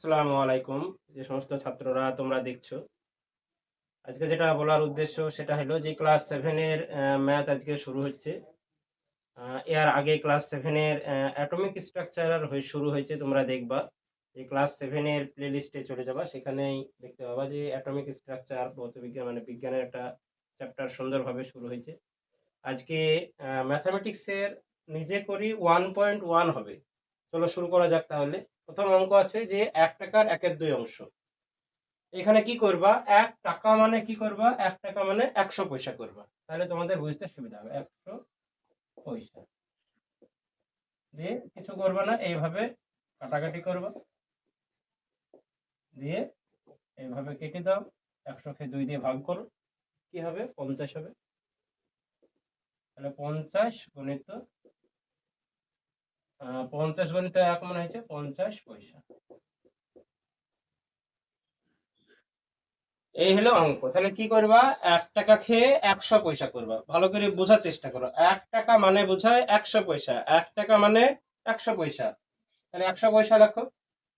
আসসালামু আলাইকুম, যে সমস্ত ছাত্ররা তোমরা দেখছ। আজকে যেটা বলার উদ্দেশ্য, সেটা হলো যে ক্লাস সেভেনের ম্যাথ আজকে শুরু হচ্ছে। এর আগে ক্লাস সেভেনের অ্যাটমিক স্ট্রাকচার হয়ে শুরু হয়েছে, তোমরা দেখবা। যে ক্লাস সেভেনের প্লে লিস্টে চলে যাবা, সেখানেই দেখতে পাবা যে অ্যাটমিক স্ট্রাকচার ভৌতবিজ্ঞান মানে বিজ্ঞানের একটা চ্যাপ্টার সুন্দরভাবে শুরু হয়েছে। আজকে ম্যাথামেটিক্সের নিজে করি ওয়ান পয়েন্ট ওয়ান হবে। চলো শুরু করা যাক তাহলে। প্রথম অঙ্ক আছে যে এক টাকার একের দুই অংশ। এখানে কি করবা? এক টাকা মানে কি করবা? এক টাকা মানে একশো পয়সা করবা। তাহলে তোমাদের বুঝতে সুবিধা হবে। একশো পয়সা। দিয়ে কিছু করবা না, এইভাবে কাটাকাটি করবা। দিয়ে এইভাবে কেটে দাও। একশোকে দুই দিয়ে ভাগ করো। কি হবে? পঞ্চাশ হবে। তাহলে পঞ্চাশ গণিত পঞ্চাশ গণিত এক মনে হয়েছে, পঞ্চাশ পয়সা। এই হলো অঙ্ক। তাহলে কি করবা? এক টাকা খেয়ে একশো পয়সা করবা। ভালো করে বোঝার চেষ্টা করো। এক টাকা মানে বোঝায় একশো পয়সা। এক টাকা মানে একশো পয়সা। তাহলে একশো পয়সা লেখো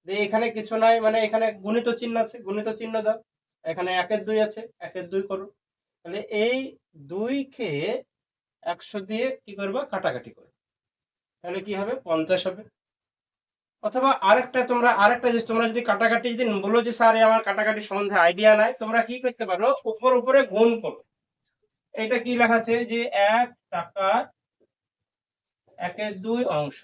দিয়ে এখানে কিছু নাই মানে এখানে গুণিত চিহ্ন আছে। গুণিত চিহ্ন দাও। এখানে একের দুই আছে, একের দুই করো। তাহলে এই দুই খেয়ে একশো দিয়ে কি করবা? কাটাকাটি করো। তাহলে কি হবে? পঞ্চাশ হবে। অথবা আরেকটা, তোমরা আরেকটা জিনিস, তোমরা যদি কাটাকাটি যদি বলো যে, স্যার আমার কাটাকাটি সম্বন্ধে আইডিয়া নাই। তোমরা কি করতে পারো? উপর উপরে গুণ করো। এটা কি লেখা আছে? যে এক টাকা একের দুই অংশ।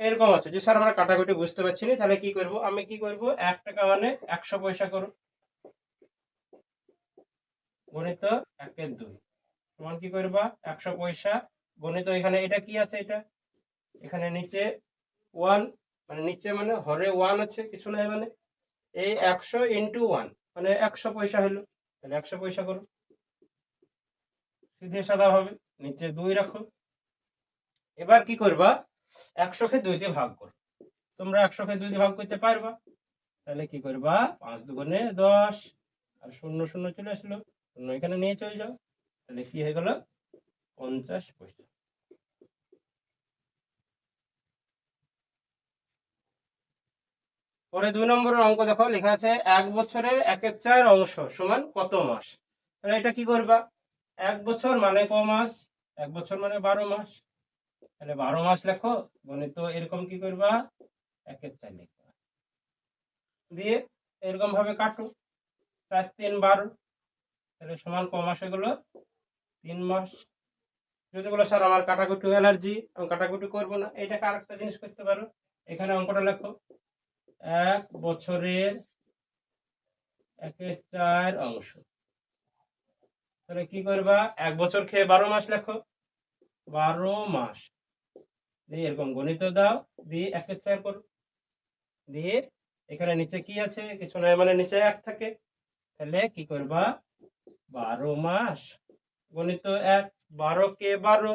এরকম আছে। যে, স্যার, আমরা কাটাকুটি বুঝতে পারছি না, তাহলে কি করব? আমি কি করব? এক টাকা মানে একশো পয়সা করো। গণিত একের দুই। তোমার কি করবা? একশো পয়সা গণিত এখানে, এটা কি আছে এটা? এখানে নিচে ওয়ান মানে নিচে মানে হরে ওয়ান আছে, কিছু নাই মানে। এই একশো ইন্টু ওয়ান মানে একশো পয়সা হলো। তাহলে একশো পয়সা করো। সিধে সাদা হবে, নিচে দুই রাখো। এবার কি করবা? একশোকে দুই দিয়ে ভাগ করো। তোমরা একশোকে দুই দিয়ে ভাগ করতে পারবা। তাহলে কি করবা? পাঁচ দুগুণে দশ, আর শূন্য শূন্য চলে আসলো। শূন্য এখানে নিয়ে চলে যাও। তাহলে কি হয়ে গেল? পঞ্চাশ পয়সা। পরে দুই নম্বরের অঙ্ক দেখো, লেখা আছে এক বছরের একের চার অংশ সমান কত মাস? তাহলে এটা কি করবা? এক বছর মানে ক মাস? এক বছর মানে বারো মাস। তাহলে বারো মাস লেখো, গণিত এরকম কি করবা? একের চার লিখবা। দিয়ে এরকম ভাবে কাটো। চার তিন বারো, তাহলে সমান ক মাস এগুলো তিন মাস। যদি বলো, স্যার, আমার কাটাকুটি অ্যালার্জি। আমি কাটাকুটি করব না। এটাকে আরেকটা জিনিস করতে পারো। এখানে অঙ্কটা লেখো। এক বছরের একের চার অংশ। তাহলে কি করবা? এক বছর খেয়ে বারো মাস লেখো। বারো মাস। দিয়ে এরকম গণিত দাও। দিয়ে একের চার করো। দিয়ে এখানে নিচে কি আছে? কিছু নয় মানে নিচে এক থাকে। তাহলে কি করবা? বারো মাস। গণিত এক বারো কে বারো।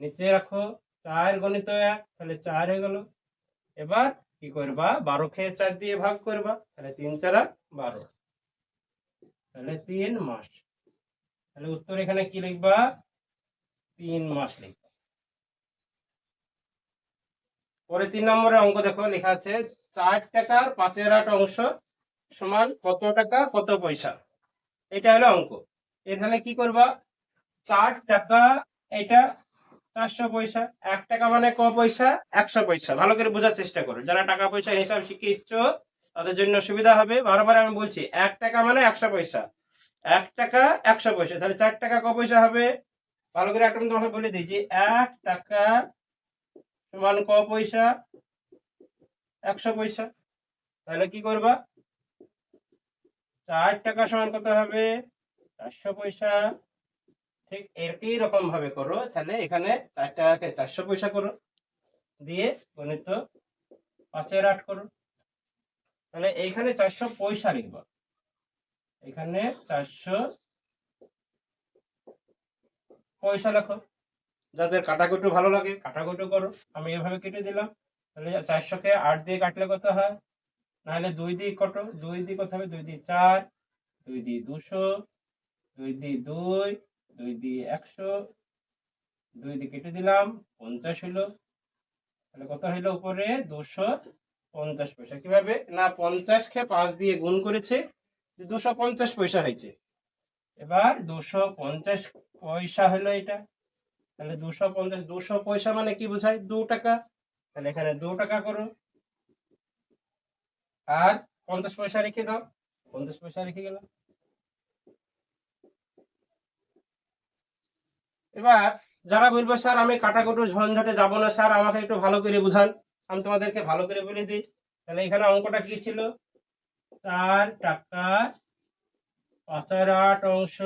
নিচে রাখো। চার গণিত এক, তাহলে চার হয়ে গেল। এবার কি করবা? বারো খেয়ে চার দিয়ে ভাগ করবা। তাহলে তিন চারা বারো। তাহলে তিন মাস। তাহলে উত্তর এখানে কি লিখবা? তিন মাস লিখবা। পরে তিন নম্বরে অঙ্ক দেখো, লেখা আছে, চার টাকার পাঁচের আট অংশ সমান কত টাকা, কত পয়সা? এটা হলো অঙ্ক। এখানে কি করবা? চার টাকা, এটা চারশো পয়সা, এক টাকা মানে ক পয়সা? একশো পয়সা। ভালো করে বোঝার চেষ্টা করো। যারা টাকা পয়সা হিসাব শিখে এসছো তাদের জন্য সুবিধা হবে। বারবার আমি বলছি, এক টাকা মানে একশো পয়সা। এক টাকা একশো পয়সা। তাহলে চার টাকা ক পয়সা হবে? ভালো করে একটা তোমাকে বলে দিই যে, এক টাকা সমান ক পয়সা? একশো পয়সা। তাহলে কি করবা? চার টাকা সমান কত হবে? চারশো পয়সা। ঠিক একই রকম ভাবে করো, তাহলে এখানে চার টাকাকে চারশো পয়সা করো। দিয়ে গণিত পাঁচের আট করো। তাহলে এইখানে চারশো পয়সা লিখব। এখানে চারশো পয়সা লেখো। যাদের কাটাকুটু ভালো লাগে কাটাকুটু করো। আমি এভাবে কেটে দিলাম। তাহলে চারশোকে আট দিয়ে কাটলে কত হয়? নাহলে দুই দিয়ে কত দুই দিয়ে কত হবে? দুই দিয়ে চার, দুই দিয়ে দুশো, দুই দিয়ে দুই দুই দিয়ে একশো, দুই দিয়ে কেটে দিলাম, পঞ্চাশ হলো। তাহলে কত হইল উপরে? দুশো পঞ্চাশ পয়সা। কীভাবে? না পঞ্চাশ কে পাঁচ দিয়ে গুণ করেছে দুশো পঞ্চাশ পয়সা হয়েছে। এবার দুশো পঞ্চাশ পয়সা হলো এটা। তাহলে দুশো পঞ্চাশ, দুশো পয়সা মানে কি বোঝায়? দু টাকা। তাহলে এখানে দু টাকা করো। আর পঞ্চাশ পয়সা রেখে দাও। পঞ্চাশ পয়সা রেখে গেলাম এবার যারা বলব, স্যার, আমি কাটাকুটুর ঝঞ্ঝটে যাব না, স্যার, আমাকে একটু ভালো করে বুঝান। আমি তোমাদেরকে ভালো করে বলে দিই। তাহলে এখানে অঙ্কটা কি ছিল? চার টাকা পাঁচের আট অংশ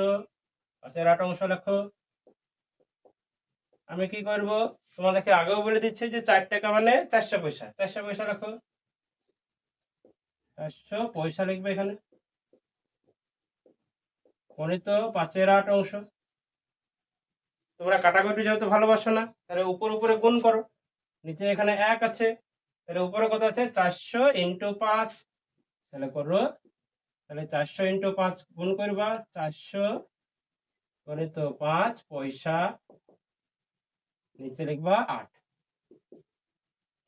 পাঁচের আট অংশ লেখো। আমি কি করব? তোমাদেরকে আগেও বলে দিচ্ছি যে চার টাকা মানে চারশো পয়সা। চারশো পয়সা লেখো। চারশো পয়সা লিখবে এখানে। গণিত পাঁচের আট অংশ। তোমরা কাটাকুটি যেহেতু ভালোবাসো না, তাহলে উপর উপরে গুণ করো। নিচে এখানে এক আছে, তাহলে উপরে কত আছে? চারশো ইন্টু পাঁচ। তাহলে করো, তাহলে চারশো ইন্টু পাঁচ গুণ করবা, চারশো গণিত পাঁচ, পয়সা। নিচে লিখবা আট।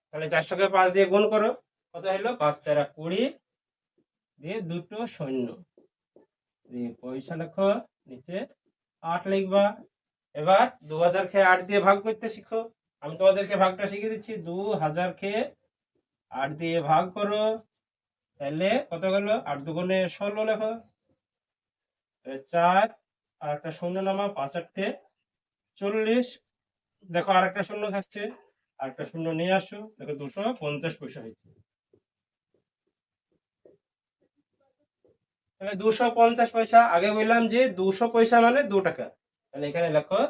তাহলে চারশোকে পাঁচ দিয়ে গুণ করো, কত হলো? পাঁচ তেরা কুড়ি দিয়ে দুটো শূন্য। দিয়ে পয়সা লেখো, নিচে আট লিখবা। এবার দু হাজার খেয়ে আট দিয়ে ভাগ করতে শিখো। আমি তোমাদেরকে ভাগটা শিখিয়ে দিচ্ছি। দু হাজার খেয়ে আট দিয়ে ভাগ করো। তাহলে কত গেল আট দুগুণে ষোলো লেখো। চার, আর একটা শূন্য নামা, পাঁচ আটটে চল্লিশ। দেখো আর একটা শূন্য থাকছে। আর একটা শূন্য নিয়ে আসো। দেখো দুশো পঞ্চাশ পয়সা হয়েছে। দুশো পঞ্চাশ পয়সা, আগে বললাম যে দুশো পয়সা মানে দু টাকা। তাহলে এখানে লেখো,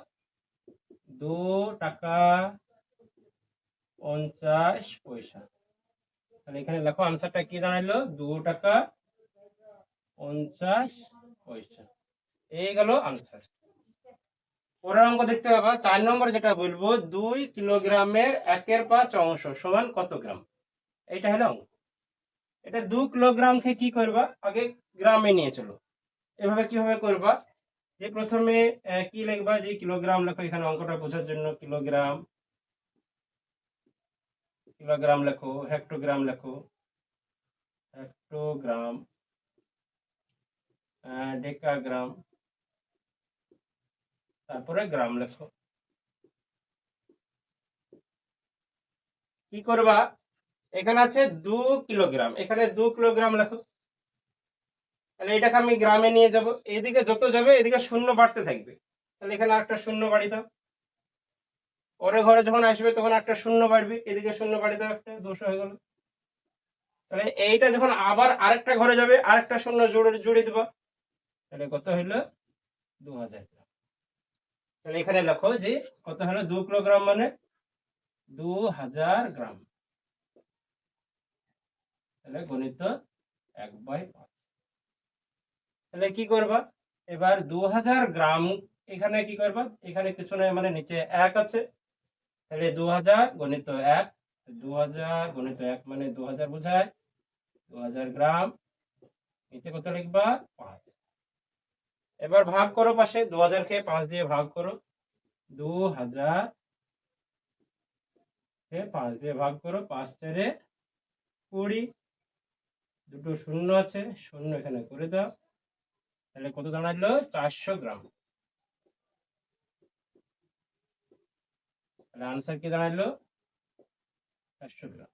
দু টাকা পঞ্চাশ পয়সা। তাহলে এখানে লেখো আনসারটা কি দাঁড়াইলো? দু টাকা পঞ্চাশ পয়সা। এই গেল আনসার। পরের অঙ্ক দেখতে পাবা, চার নম্বর যেটা বলব, দুই কিলোগ্রামের একের পাঁচ অংশ সমান কত গ্রাম? এটা হলো অঙ্ক। এটা দু কিলোগ্রামকে কি করবা? আগে গ্রামে নিয়ে চলো। এভাবে কীভাবে করবা? যে প্রথমে কি লিখবা? যে কিলোগ্রাম লেখো, এখানে অঙ্কটা বোঝার জন্য কিলোগ্রাম কিলোগ্রাম লেখো, হেক্টোগ্রাম লেখো, হেক্টোগ্রাম ডেকাগ্রাম, তারপরে গ্রাম লেখো। কি করবা? এখানে আছে দু কিলোগ্রাম, এখানে দু কিলোগ্রাম লেখো। তাহলে এটাকে আমি গ্রামে নিয়ে যাব। এদিকে যত যাবে, এদিকে শূন্য বাড়তে থাকবে। তাহলে এখানে একটা শূন্য বাড়ি দাও। পরে ঘরে যখন আসবে, তখন একটা শূন্য বাড়বে। এদিকে শূন্য বাড়ি দাও একটা, দুশো হয়ে গেল। তাহলে এইটা যখন আবার আরেকটা ঘরে যাবে, আরেকটা শূন্য জুড়ে জুড়ে দিবা। তাহলে কত হইল দু হাজার গ্রাম। তাহলে এখানে লেখো যে, কত হলো? দু কিলোগ্রাম মানে দু হাজার গ্রাম। তাহলে গণিত এক বাই পাঁচ। তাহলে কি করবা? এবার দু হাজার গ্রাম এখানে কি করবা? এখানে কিছু নয় মানে নিচে এক আছে। তাহলে দু হাজার গণিত এক দু গণিত এক মানে দু হাজার বোঝায়। দু হাজার গ্রাম, নিচে কত লিখবা? পাঁচ। এবার ভাগ করো পাশে দু হাজার কে পাঁচ দিয়ে ভাগ করো। দু হাজার পাঁচ দিয়ে ভাগ করো, পাঁচ চারে কুড়ি। দুটো শূন্য আছে, শূন্য এখানে করে দাও। তাহলে কত দাঁড়াল চারশো গ্রাম। তাহলে আনসার কি দাঁড়াল চারশো গ্রাম।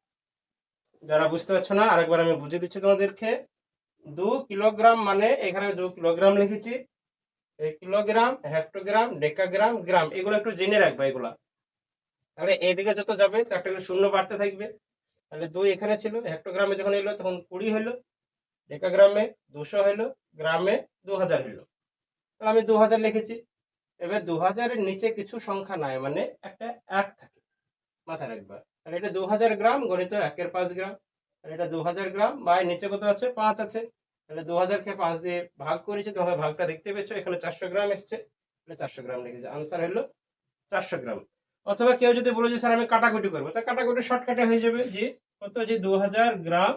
যারা বুঝতে পারছ না, আরেকবার আমি বুঝিয়ে দিচ্ছি তোমাদেরকে। দু কিলোগ্রাম মানে এখানে দু কিলোগ্রাম লিখেছি। কিলোগ্রাম, হেক্টোগ্রাম, ডেকাগ্রাম, গ্রাম, এগুলো একটু জেনে রাখবে এগুলা। তাহলে এইদিকে যত যাবে তো একটা করে শূন্য বাড়তে থাকবে। তাহলে দুই এখানে ছিল, হেক্টোগ্রামে যখন এলো, তখন কুড়ি হলো। ডেকাগ্রামে দুশো হলো, গ্রামে দু হাজার হলো। তো আমি দু হাজার লিখেছি। এবার দু হাজারের নিচে কিছু সংখ্যা নাই মানে একটা এক থাকে। মাথায় রাখবা। তাহলে এটা দু হাজার গ্রাম গণিত একের পাঁচ গ্রাম। তাহলে এটা দু হাজার গ্রাম, বা নিচে কত আছে? পাঁচ আছে। তাহলে দু হাজারকে পাঁচ দিয়ে ভাগ করেছি তোমার ভাগটা দেখতে পেয়েছ। এখানে চারশো গ্রাম এসছে। তাহলে চারশো গ্রাম লিখেছে আনসার হলো চারশো গ্রাম। অথবা কেউ যদি বলে যে, স্যার, আমি কাটাকুটি করব। তা কাটাকুটি শর্টকাটে হয়ে যাবে যে, কত? যে দু হাজার গ্রাম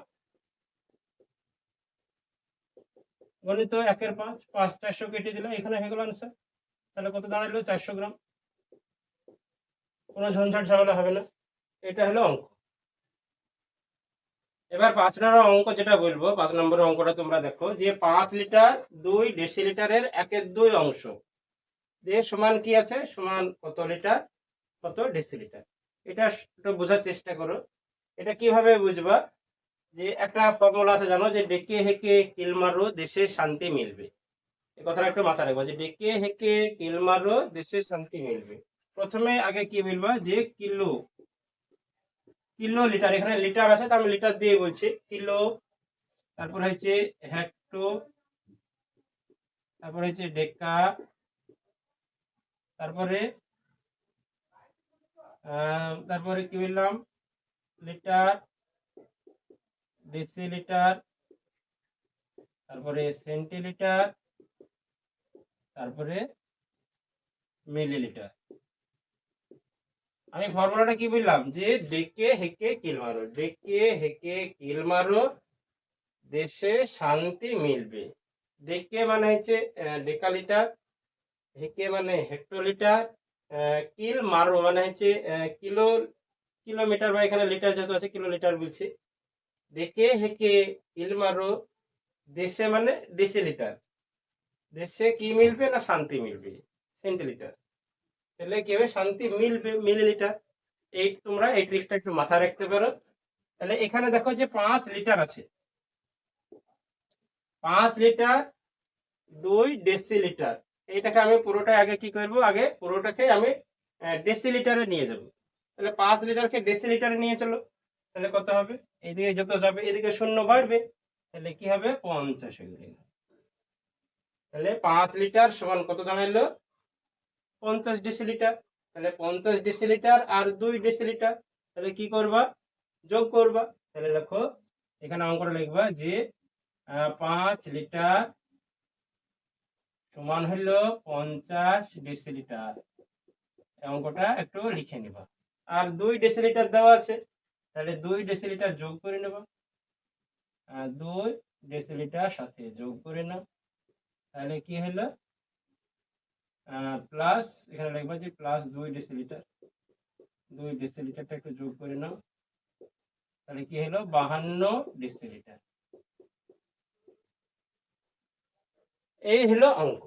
গণিত একের পাঁচ পাঁচ চারশো কেটে দিলাম। এখানে হয়ে গেল আনসার তাহলে কত দাঁড়াল? চারশো গ্রাম। কোনো ঝঞ্ঝাট ঝামেলা হবে না। এটা হলো অঙ্ক। এবার পাঁচ নম্বর অঙ্ক যেটা বলব, পাঁচ নম্বরের অঙ্কটা তোমরা দেখো, যে পাঁচ লিটার দুই দেশি লিটারের একের দুই অংশ। দিয়ে সমান কি আছে? সমান কত লিটার? কত ডেসিলিটার। এটা একটু বোঝার চেষ্টা করো। এটা কীভাবে বুঝবা? যে একটা ফর্মুলা আছে জানো? যে ডেকে হেকে কিল মারো দেশে শান্তি মিলবে। এই কথাটা একটু মাথায় রাখবা যে ডেকে হেকে কিল মারো দেশে শান্তি মিলবে। প্রথমে আগে কি বলবা? যে কিলো কিলো লিটার, এখানে লিটার আছে, তো আমি লিটার দিয়ে বলছি। কিলো তারপর হচ্ছে হেক্টো, তারপর হচ্ছে ডেকা, তারপরে তারপরে কি বললাম? লিটার ডেসিলিটার তারপরে সেন্টিলিটার তারপরে মিলিলিটার আমি ফর্মুলাটা কি বললাম? যে ডেকে হেকে কিল মারো, ডেকে হেকে কিল মারো, দেশে শান্তি মিলবে। ডেকে মানে হচ্ছে ডেকালিটার, হেকে মানে হেক্টোলিটার কিল মারো মানে হচ্ছে কিলো, কিলোমিটার বা এখানে লিটার যেহেতু আছে কিলো লিটার বলছি। ডেকে হেকে কিল মারো, দেশে মানে লিটার দেশে কি মিলবে না শান্তি মিলবে? সেন্টিলিটার তাহলে কি শান্তি মিলবে মিলিলিটার এই তোমরা এই ট্রিকটা একটু মাথায় রাখতে পারো। তাহলে এখানে দেখো যে পাঁচ লিটার আছে। পাঁচ লিটার দুই ডেসিলিটার এইটাকে আমি পুরোটা আগে কি করব? আগে পুরোটাকে আমি ডেসিলিটারে নিয়ে যাব। তাহলে পাঁচ লিটারকে ডেসিলিটারে নিয়ে চলো। তাহলে কত হবে? এদিকে যত যাবে এদিকে শূন্য বাড়বে তাহলে কি হবে? পঞ্চাশ হয়ে গেল। তাহলে পাঁচ লিটার সমান কত দাঁড়াইলো পঞ্চাশ ডেসিলিটার তাহলে পঞ্চাশ ডেসিলিটার আর দুই ডেসিলিটার তাহলে কি করবা? যোগ করবা। তাহলে দেখো এখানে অঙ্কটা লিখবা যে পাঁচ লিটার সমান হলো পঞ্চাশ ডেসিলিটার অঙ্কটা একটু লিখে নিবা। আর দুই ডেসিলিটার দেওয়া আছে। তাহলে দুই ডেসিলিটার যোগ করে নেবা। দুই ডেসিলিটার সাথে যোগ করে নাও। তাহলে কি হলো? প্লাস এখানে লিখবা যে প্লাস দুই ডেসিলিটার। দুই ডেসিলিটারটা একটু যোগ করে নাও। তাহলে কি হলো? বাহান্ন ডেসিলিটার। এই হলো অঙ্ক।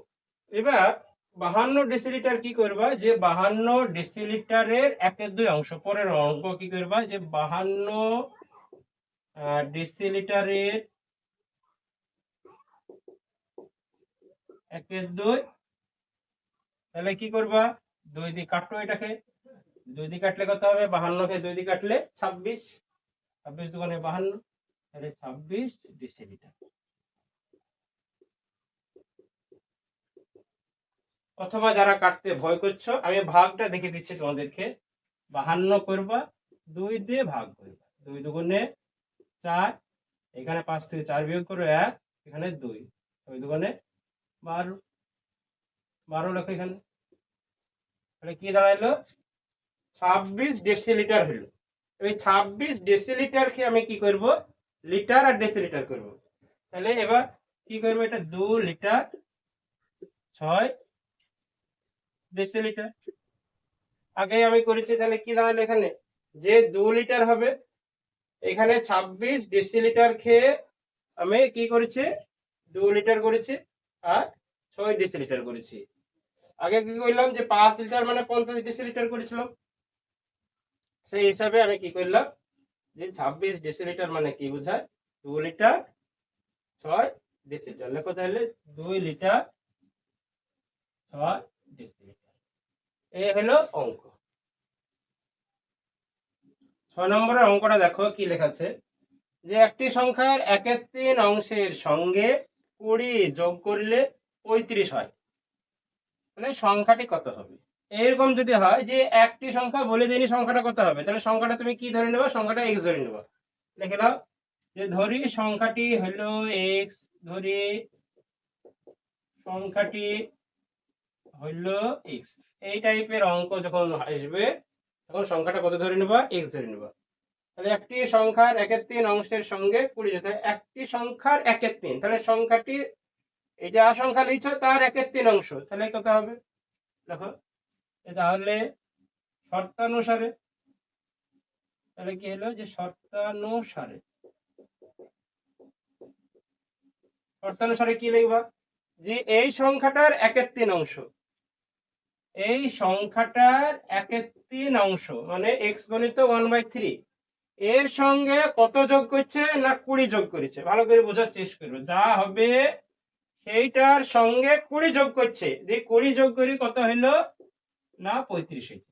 এবার বাহান্ন ডেসিলিটার কি করবা? যে বাহান্ন ডেসিলিটারের একের দুই অংশ, পরের অঙ্ক কি করবা? যে বাহান্ন ডেসিলিটারের একের দুই, তাহলে কি করবা? দুই দিয়ে কাটো এটাকে। দুই দিয়ে কাটলে কত হবে? বাহান্ন বাহান্নকে দুই দিয়ে কাটলে ছাব্বিশ। ছাব্বিশ দুগুণে বাহান্ন, তাহলে ছাব্বিশ ডেসিলিটার অথবা যারা কাটতে ভয় করছ, আমি ভাগটা দেখে দিচ্ছি তোমাদেরকে। বাহান্ন করবা, দুই দিয়ে ভাগ করবা। দুই দুগুণে চার, এখানে পাঁচ থেকে চার বিয়োগ করো এক, এখানে দুই। দুই দুগুণে বারো। বারো লেখো এখানে। তাহলে কি দাঁড়াইলো? ছাব্বিশ ডেসিলিটার হলো। ওই ছাব্বিশ ডেসিলিটারকে আমি কি করব? লিটার আর ডেসিলিটার করব। তাহলে এবার কি করব? এটা দু লিটার, ছয় ডেসিলিটার আগে আমি করেছি তাহলে কি দাঁড়াল এখানে? যে দু লিটার হবে, এখানে ছাব্বিশ ডেসিলিটার খেয়ে আমি কি করেছি? দু লিটার করেছি আর ছয় ডেসিলিটার করেছি। আগে কি করলাম যে পাঁচ লিটার মানে পঞ্চাশ ডেসিলিটার করেছিলাম। সেই হিসাবে আমি কি করলাম যে ছাব্বিশ ডেসিলিটার মানে কি বোঝায়? দু লিটার, ছয় ডেসিলিটার লেখো তাহলে দুই লিটার, ছয় ডেসিলিটার এই হলো অঙ্ক। ছয় নম্বরের অঙ্কটা দেখো কি লেখা আছে? যে একটি সংখ্যার একের তিন অংশের সঙ্গে কুড়ি যোগ করলে পঁয়ত্রিশ হয়। তাহলে সংখ্যাটি কত হবে? এরকম যদি হয় যে একটি সংখ্যা বলে দিইনি সংখ্যাটা কত হবে, তাহলে সংখ্যাটা তুমি কি ধরে নেবে? সংখ্যাটা এক্স ধরে নেবে। লিখে নাও, যে ধরি সংখ্যাটি হলো এক্স ধরি সংখ্যাটি হলো এক্স এই টাইপের অঙ্ক যখন আসবে, তখন সংখ্যাটা কত ধরে নেবা? এক্স ধরে নেবা। তাহলে একটি সংখ্যার একের তিন অংশের সঙ্গে কুড়ি যেতে একটি সংখ্যার একের তিন। তাহলে সংখ্যাটি, এই যে সংখ্যা লিখছ তার একের তিন অংশ। তাহলে কত হবে? দেখো তাহলে শর্তানুসারে, তাহলে কি হলো? যে শর্তানুসারে শর্তানুসারে কি লিখবা? যে এই সংখ্যাটার একের তিন অংশ। এই সংখ্যাটার একের তিন অংশ মানে এক্স গণিত ওয়ান বাই থ্রি এর সঙ্গে কত যোগ করছে না কুড়ি যোগ করেছে? ভালো করে বোঝার চেষ্টা করবে। যা হবে সেইটার সঙ্গে কুড়ি যোগ করছে। যে কুড়ি যোগ করি কত হইল? না, পঁয়ত্রিশ হয়েছে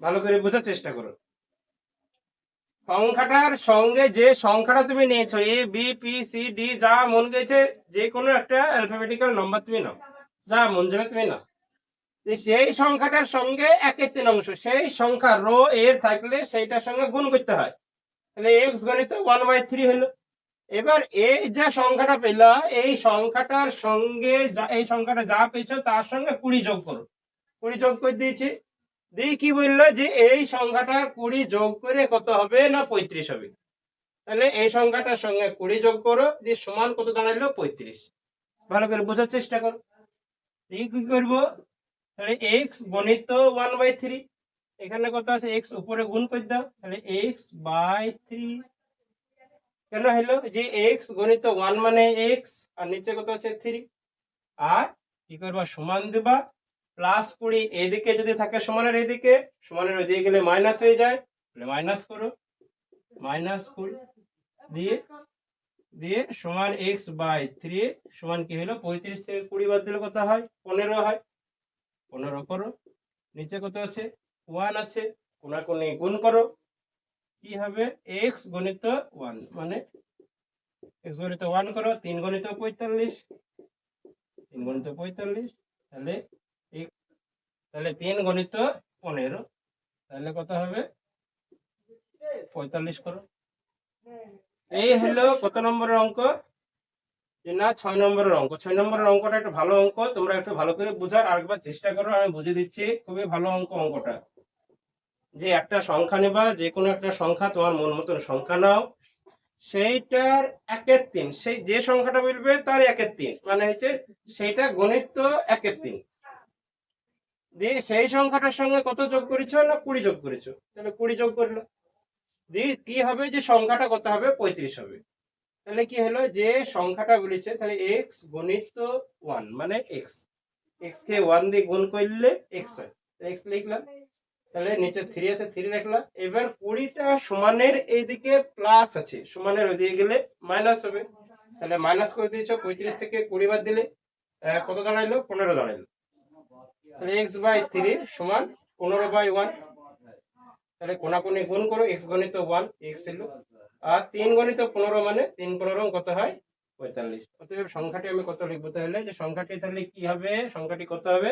ভালো করে বোঝার চেষ্টা করো। সংখ্যাটার সঙ্গে যে সংখ্যাটা তুমি নিয়েছো A B P C D যা মন গেছে, যে কোনো একটা অ্যালফাবেটিক্যাল নাম্বার তুমি নাও। যা মন যাবে তুমি নাও। সেই সংখ্যাটার সঙ্গে একের তিন অংশ, সেই সংখ্যা রো এর থাকলে সেইটার সঙ্গে গুণ করতে হয়। তাহলে এক্স গণিত ওয়ান বাই থ্রি হলো। এবার এই যে সংখ্যাটা পেলা, এই সংখ্যাটার সঙ্গে এই সংখ্যাটা যা পেয়েছ তার সঙ্গে কুড়ি যোগ করো। কুড়ি যোগ করে দিয়েছি। দিয়ে কি বলল যে এই সংখ্যাটা কুড়ি যোগ করে কত হবে না পঁয়ত্রিশ হবে? তাহলে এই সংখ্যাটার সঙ্গে কুড়ি যোগ করো, দিয়ে সমান কত দাঁড়াল পঁয়ত্রিশ। ভালো করে বোঝার চেষ্টা করো। কি করব? তাহলে এক্স গণিত ওয়ান বাই থ্রি এখানে কত আছে? এক্স উপরে গুণ করে দাও। তাহলে এক্স বাই থ্রি কেন হলো? যে এক্স গণিত ওয়ান মানে এক্স আর নিচে কত আছে? থ্রি আর কি করবা? সমান দেবা। প্লাস কুড়ি, এদিকে যদি থাকে সমানের এদিকে, সমানের ওইদিকে গেলে মাইনাস হয়ে যায়। তাহলে মাইনাস করো। মাইনাস কুড়ি দিয়ে দিয়ে সমান এক্স বাই থ্রি সমান কি হলো? পঁয়ত্রিশ থেকে কুড়ি বাদ দিলে কত হয়? পনেরো হয়। পনেরো করো। নিচে কত আছে? ওয়ান আছে। কোনা কোনে গুণ করো। কি হবে? এক্স গণিত ওয়ান মানে এক্স গণিত ওয়ান করো, তিন গণিত পঁয়তাল্লিশ। তিন গণিত পঁয়তাল্লিশ, তাহলে তাহলে তিন গণিত পনেরো। তাহলে কত হবে? পঁয়তাল্লিশ করো। এই হলো কত নম্বরের অঙ্ক? যে না, ছয় নম্বরের অঙ্ক। ছয় নম্বরের অঙ্কটা একটা ভালো অঙ্ক, তোমরা একটু ভালো করে বোঝার আরেকবার চেষ্টা করো, আমি বুঝিয়ে দিচ্ছি। খুবই ভালো অঙ্ক অঙ্কটা। যে একটা সংখ্যা নেবা, যে কোনো একটা সংখ্যা তোমার মন মতন সংখ্যা নাও। সেইটার একের তিন, সেই যে সংখ্যাটা বলবে তার একের তিন। মানে হচ্ছে সেইটা গণিত একের তিন। দিয়ে সেই সংখ্যাটার সঙ্গে কত যোগ করেছ না কুড়ি যোগ করেছ? তাহলে কুড়ি যোগ করল। দিয়ে কি হবে যে সংখ্যাটা কত হবে? পঁয়ত্রিশ হবে। তাহলে কি হলো? যে সংখ্যাটা বলেছে, তাহলে এক্স গণিত ওয়ান মানে এক্স এক্স কে ওয়ান দিয়ে গুণ করলে এক্স হয়। এক্স লিখলাম। তাহলে নিচে থ্রি আছে থ্রি লিখলাম এবার কুড়িটা সমানের এইদিকে প্লাস আছে, সমানের ওইদিকে গেলে মাইনাস হবে। তাহলে মাইনাস করে দিয়েছ, পঁয়ত্রিশ থেকে কুড়ি বাদ দিলে কত দাঁড়াইলো? পনেরো দাঁড়াইলো। তাহলে এক্স বাই থ্রি সমান পনেরো বাই ওয়ান তাহলে কোনাকুনি গুণ করো এক্স গণিত ওয়ান এক্স এলো। আর তিন গণিত পনেরো মানে তিন পনেরো কত হয়? পঁয়তাল্লিশ। অতএব সংখ্যাটি আমি কত লিখব তাহলে? যে সংখ্যাটি তাহলে কি হবে? সংখ্যাটি কত হবে?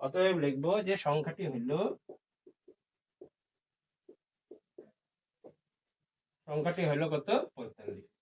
অতএব লিখব যে সংখ্যাটি হইল সংখ্যাটি হলো কত? পঁয়তাল্লিশ।